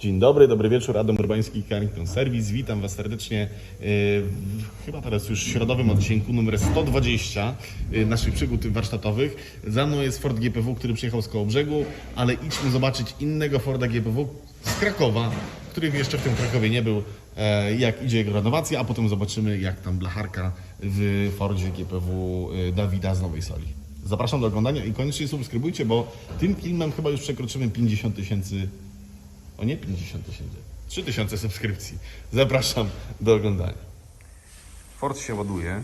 Dzień dobry, dobry wieczór, Adam Urbański, Carrington Service. Witam Was serdecznie yy, w chyba teraz już środowym odcinku numer 120 yy, naszych przygód warsztatowych. Za mną jest Ford GPW, który przyjechał z Kołobrzegu, ale idźmy zobaczyć innego Forda GPW z Krakowa, który jeszcze w tym Krakowie nie był, e, jak idzie jego renowacja, a potem zobaczymy jak tam blacharka w Fordzie GPW Dawida z Nowej Soli. Zapraszam do oglądania i koniecznie subskrybujcie, bo tym filmem chyba już przekroczymy 50 tysięcy o nie 50 tysięcy. 3000 subskrypcji. Zapraszam do oglądania. Ford się ładuje.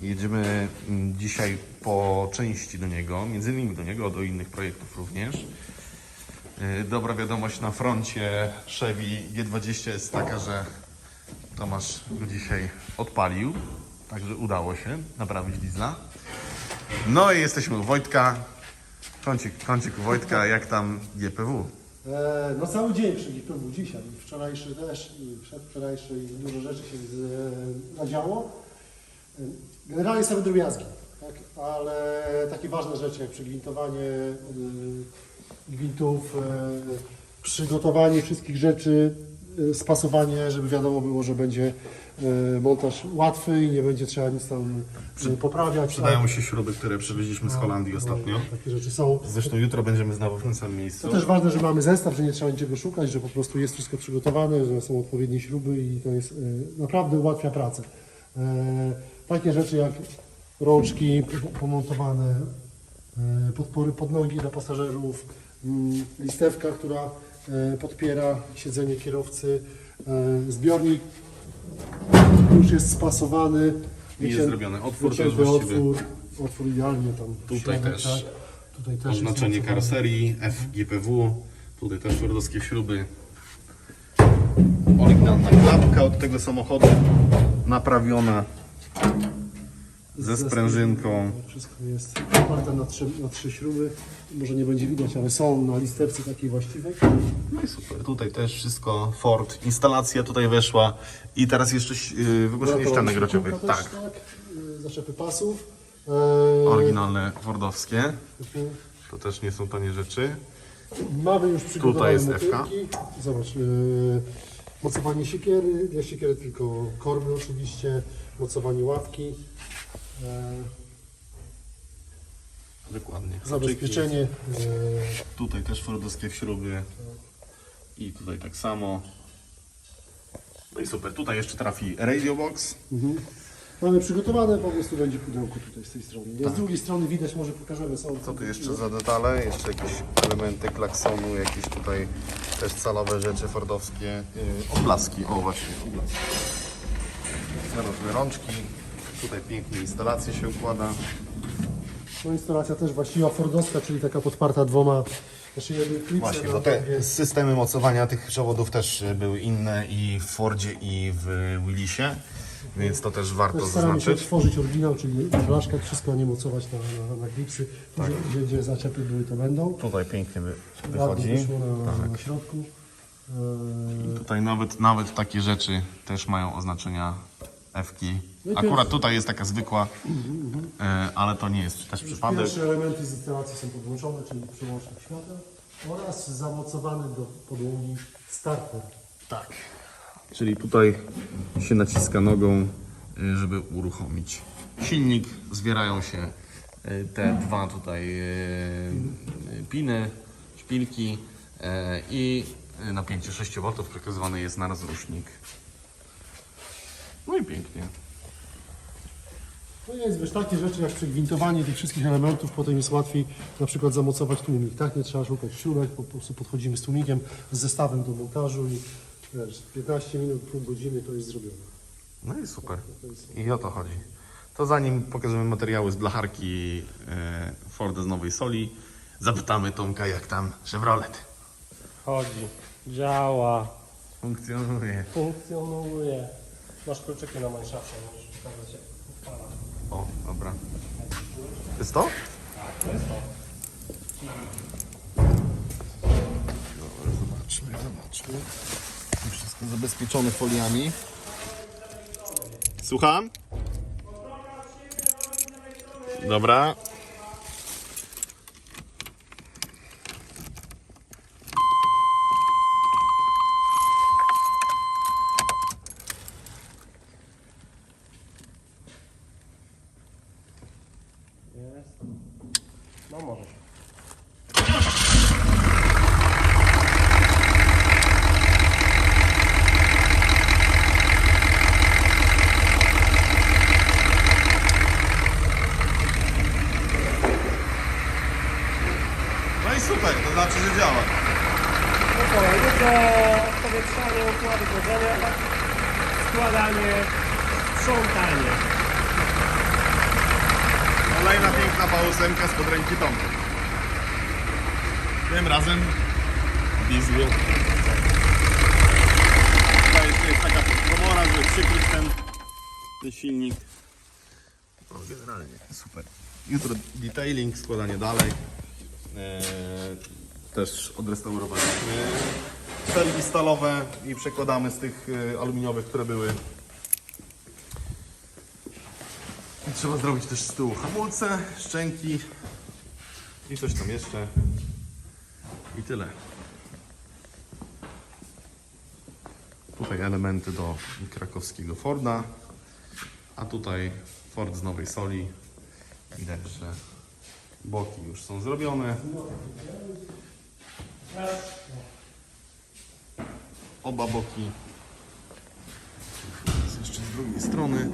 Jedziemy mm, dzisiaj po części do niego, między innymi do niego, do innych projektów również. Yy, Dobra wiadomość na froncie Chevy G20 jest taka, że Tomasz go dzisiaj odpalił, także udało się naprawić diesla. No i jesteśmy u Wojtka. Kącik, kącik u Wojtka, jak tam GPW? E, No cały dzień przy GPW dzisiaj, wczorajszy też i przedwczorajszy i dużo rzeczy się z, e, Generalnie same drobiazgi, tak? ale takie ważne rzeczy jak przygwintowanie e, gwintów, przygotowanie wszystkich rzeczy, spasowanie, żeby wiadomo było, że będzie e, montaż łatwy i nie będzie trzeba nic tam e, poprawiać. Przydają tak? się śruby, które przywieźliśmy z Holandii ostatnio. Takie rzeczy są. Zresztą jutro będziemy znowu w tym samym miejscu. To też ważne, że mamy zestaw, że nie trzeba niczego szukać, że po prostu jest wszystko przygotowane, że są odpowiednie śruby i to jest naprawdę ułatwia pracę. E, takie rzeczy jak rączki po- pomontowane, e, podpory pod nogi dla pasażerów, mm, listewka, która podpiera siedzenie kierowcy, e, zbiornik już jest spasowany. I jest zrobiony otwór, to już właściwie- otwór, otwór idealnie tam. Tutaj środek, też tak. Tutaj też jest Oznaczenie karoserii, FGPW. Tutaj też fordowskie śruby. Oryginalna klapka od tego samochodu. Naprawiona ze sprężynką. Wszystko jest oparte na trzy, na trzy śruby. Może nie będzie widać, ale są na listewce takiej właściwej. No i super. Tutaj też wszystko Ford. Instalacja tutaj weszła. I teraz jeszcze yy, wygłoszenie Dodatkowo ścianek też, Tak. tak. Zaczepy pasów. E, Oryginalne fordowskie. mhm. To też nie są tanie rzeczy. Mamy już przygotowane jest FK. motylki. Zobacz, y, mocowanie siekiery, dla siekiery tylko korby oczywiście, mocowanie ławki, Dokładnie. zabezpieczenie. e, Tutaj też fordowskie śruby. I tutaj tak samo. No i super. Tutaj jeszcze trafi radio box. Mhm. Mamy przygotowane, po prostu będzie pudełko tutaj z tej strony. Z drugiej strony widać, może pokażemy są. Tak. Co tu jeszcze za detale? Jeszcze jakieś elementy klaksonu, jakieś tutaj też calowe rzeczy fordowskie. Yy, odblaski, o właśnie, odblaski. Różne rączki. Tutaj pięknie instalacje się układa. No instalacja też właściwa fordowska, czyli taka podparta dwoma, znaczy jednym klipsem. Właśnie, na bo te drugie. systemy mocowania tych przewodów też były inne i w Fordzie i w Willisie, więc to też warto Też staramy się zaznaczyć. tworzyć oryginał, czyli blaszkę, wszystko nie mocować na, na, na klipsy. Tak. Gdzie, gdzie zaczepy były, to będą. Tutaj pięknie wy- wychodzi. wyszło na, Tak. na środku. Eee, Tutaj nawet, nawet takie rzeczy też mają oznaczenia F-ki. No Akurat tutaj jest taka zwykła, e, ale to nie jest też przypadek. Pierwsze elementy z instalacji są podłączone, czyli przełącznik światła oraz zamocowany do podłogi starter. Tak. Czyli tutaj się naciska nogą, y, żeby uruchomić silnik. Zwierają się y, te dwa tutaj y, y, piny, szpilki y, i napięcie 6 V przekazywane jest na rozrusznik. No i pięknie. No jest, wiesz, takie rzeczy jak przegwintowanie tych wszystkich elementów, potem jest łatwiej na przykład zamocować tłumik, tak? Nie trzeba szukać śrubek, po prostu podchodzimy z tłumikiem, z zestawem do montażu i wiesz, 15 minut, pół godziny to jest zrobione. No i super. I o to chodzi. To zanim pokażemy materiały z blacharki e, Forda z Nowej Soli, zapytamy Tomka jak tam Chevrolet. Chodzi, działa, Funkcjonuje. funkcjonuje. Masz kluczyki na manszafie, możesz pokazać jak odpala. O, dobra. To jest to? Tak, to jest to. Dobra, zobaczmy, zobaczmy. Wszystko zabezpieczone foliami. Słucham? Dobra. Pałusemka spod ręki Tomka. Tym razem diesel. Tutaj jest, jest taka komora, żeby przykryć ten, ten silnik. No, generalnie super. Jutro detailing, składanie dalej. Eee, też odrestaurowaliśmy felgi stalowe i przekładamy z tych e, aluminiowych, które były i trzeba zrobić też z tyłu hamulce, szczęki i coś tam jeszcze. I tyle. Tutaj elementy do krakowskiego Forda, a tutaj Ford z Nowej Soli. Widać, że boki już są zrobione. Oba boki. Jest jeszcze z drugiej strony.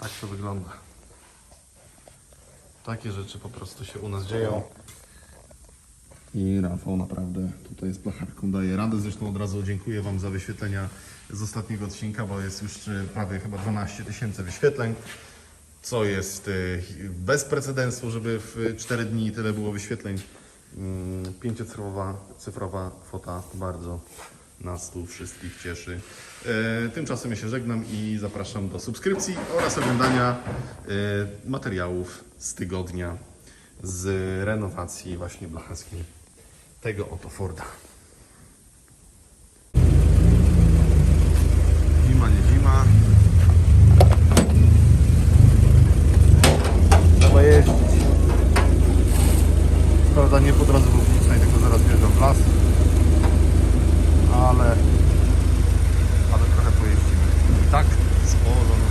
Tak to wygląda. Takie rzeczy po prostu się u nas dzieją. I Rafał naprawdę tutaj z blacharką daje radę. Zresztą od razu dziękuję Wam za wyświetlenia z ostatniego odcinka, bo jest już e, prawie chyba 12 tysięcy wyświetleń. Co jest e, bez precedensu, żeby w 4 dni tyle było wyświetleń. Mm, Pięciocyfrowa cyfrowa kwota bardzo nas tu wszystkich cieszy. E, Tymczasem ja się żegnam i zapraszam do subskrypcji oraz oglądania e, materiałów z tygodnia z renowacji właśnie blacharskiej tego oto Forda. Zima, nie zima. Trzeba jeździć. Prawda nie po drodze publicznej, tylko zaraz wjeżdżam w las. Ale, ale trochę pojeździmy. I tak z położoną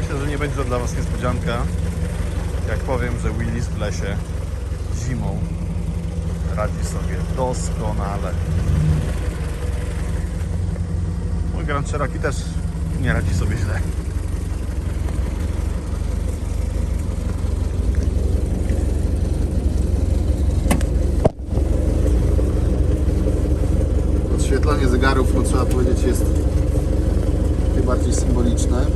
Myślę, że nie będzie to dla Was niespodzianka, jak powiem, że Willis w lesie zimą radzi sobie doskonale. Mój Grand Cherokee też nie radzi sobie źle. Odświetlanie zegarów, no trzeba powiedzieć, jest najbardziej symboliczne,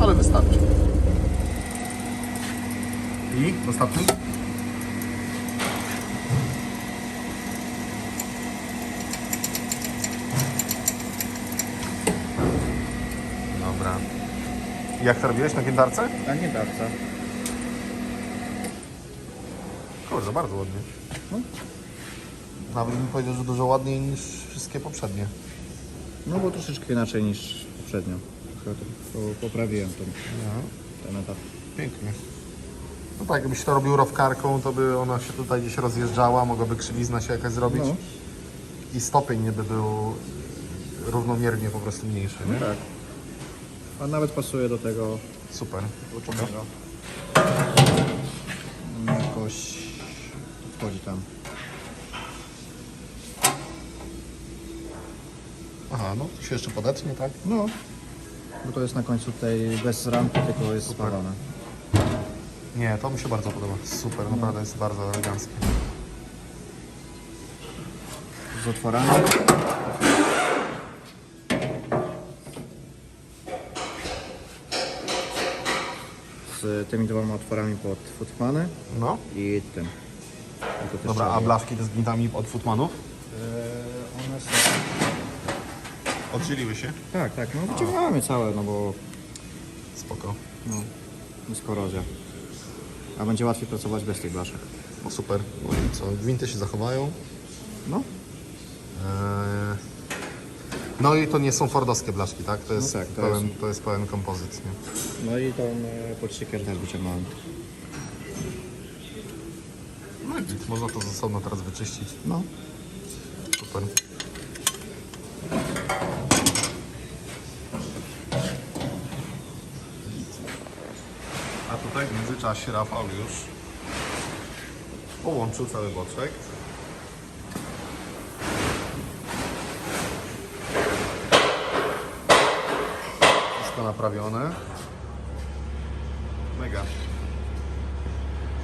ale wystarczy. I ostatni? Dobra. Jak to robiłeś na giętarce? A nie darca. Kurde, bardzo ładnie. Nawet bym powiedział, że dużo ładniej niż wszystkie poprzednie. No bo troszeczkę inaczej niż poprzednio. Trochę to po- poprawiłem ten, ten etap. Pięknie. No tak, jakbyś to robił rowkarką, to by ona się tutaj gdzieś rozjeżdżała, mogłaby krzywizna się jakaś zrobić No. i stopień nie by był równomiernie po prostu mniejszy, nie? Tak. A nawet pasuje do tego Super. tłuczonego. Jakoś wchodzi tam. Aha, no to się jeszcze podetnie, tak? No. Bo to jest na końcu tutaj bez rampy, tylko jest Super. spawane. Nie, to mi się bardzo podoba. Super, naprawdę jest bardzo eleganckie. Z otworami. Z tymi dwoma otworami pod futmany No. i tym. I to też Dobra, a trzeba- blaszki te z gwintami od futmanów? Eee, one są... Oddzieliły się? Tak, tak, no wyciągamy całe, no bo Spoko. no, jest korozja. A będzie łatwiej pracować bez tych blaszek. No super. No i co, gwinty się zachowają. No, Eee, No i to nie są fordowskie blaszki, tak? To jest, tak, to pełen, jest- to jest pełen kompozyt, nie? no i tą e, podsiekierę też wyciągnąłem. No i można to ze sobą teraz wyczyścić. No, Super. A tutaj w międzyczasie Rafał już połączył cały boczek. Wszystko naprawione. Mega.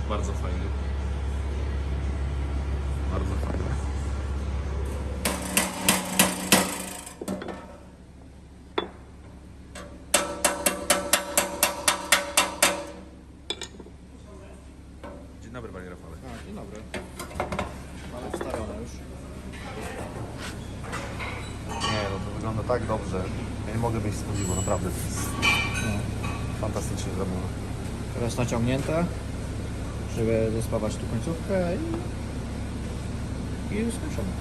Bardzo fajny. Bardzo fajny. Dzień dobry panie Rafale. A, dzień dobry. Mamy wstawione już. Nie, no to wygląda tak dobrze. Ja nie mogę wyjść z podziwu, naprawdę. Teraz naciągnięte, żeby zespawać tu końcówkę i... I skończone.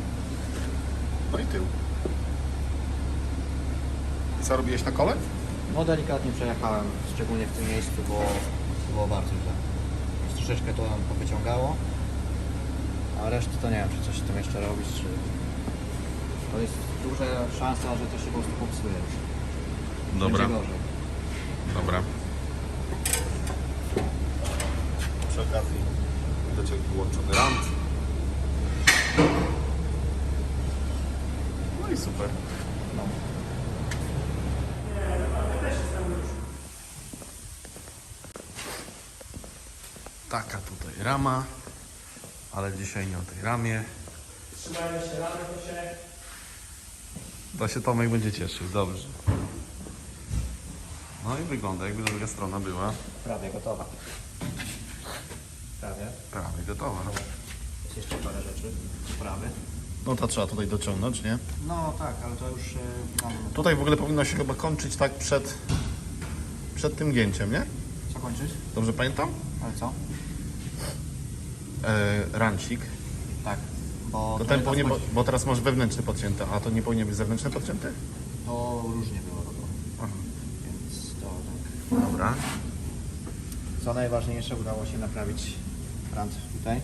No i tył. Co robiłeś na kole? No delikatnie przejechałem, szczególnie w tym miejscu, bo było bardzo źle. Więc troszeczkę to nam powyciągało, a resztę to nie wiem, czy coś z tym jeszcze robić, czy... To jest duża szansa, że to się po prostu popsuje już. Dobra, dobra. Przy okazji dociąg wyłączony rant. No i super. No. Taka tutaj rama, ale dzisiaj nie o tej ramie. Trzymajmy się ramy, to się... To się Tomek będzie cieszył, dobrze. No i wygląda jakby druga strona była Prawie gotowa. Prawie. prawie gotowa. Jest jeszcze parę rzeczy. Prawy. No to trzeba tutaj dociągnąć, nie? No tak, ale to już mamy. Tutaj w ogóle powinno się chyba kończyć tak przed, przed tym gięciem, nie? Co kończyć? Dobrze pamiętam? Ale co? E, rancik. Tak. Bo To ten powinien, bo, bo teraz masz wewnętrzny podcięty, a to nie powinien być zewnętrzny podcięty? to różnie było to. Aha. Więc to tak. Dobra. Co najważniejsze, udało się naprawić rant tutaj.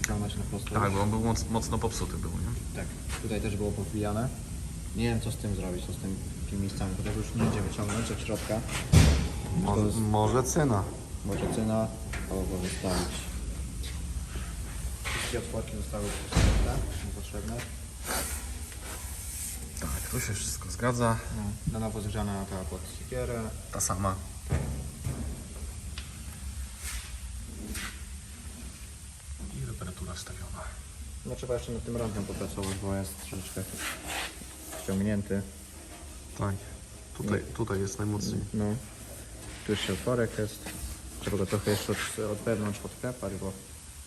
Wyglądać na prosto. Tak, bo on był moc, mocno popsuty był, nie? tak. Tutaj też było powbijane. Nie wiem co z tym zrobić, co z tym, tymi miejscami, bo tego już nie idzie wyciągnąć od środka. Może, jest- może cyna. Może cyna, albo wystawić. Wszystkie otworki zostały usunięte, niepotrzebne. Tak, tu się wszystko zgadza. No, na nowo zgrzana ta pod sikierę. Ta sama. No trzeba jeszcze nad tym rantem popracować, bo jest troszeczkę ściągnięty. Tak. Tutaj, tutaj jest najmocniej. No. Tu jeszcze otworek jest. Trzeba go trochę jeszcze od, od wewnątrz podklepać, bo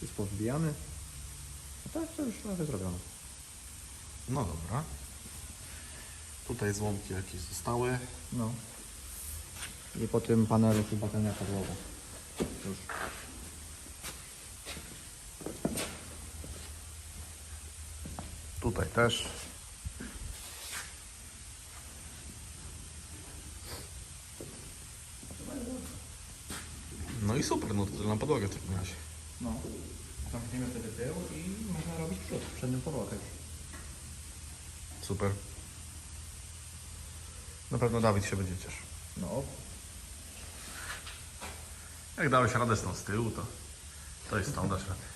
jest powbijany. No tak, to już prawie zrobione. No dobra. Tutaj złomki jakieś zostały. No. I po tym panelu chyba ten podłoga. Już. Tutaj też. No i super, no to na podłogę w takim razie. No. Zamkniemy wtedy tył i można robić przód. Przednią podłogę. Super. Na pewno Dawid się będzie cieszył. No. Jak dałeś radę z tą z tyłu, to, to jest radę.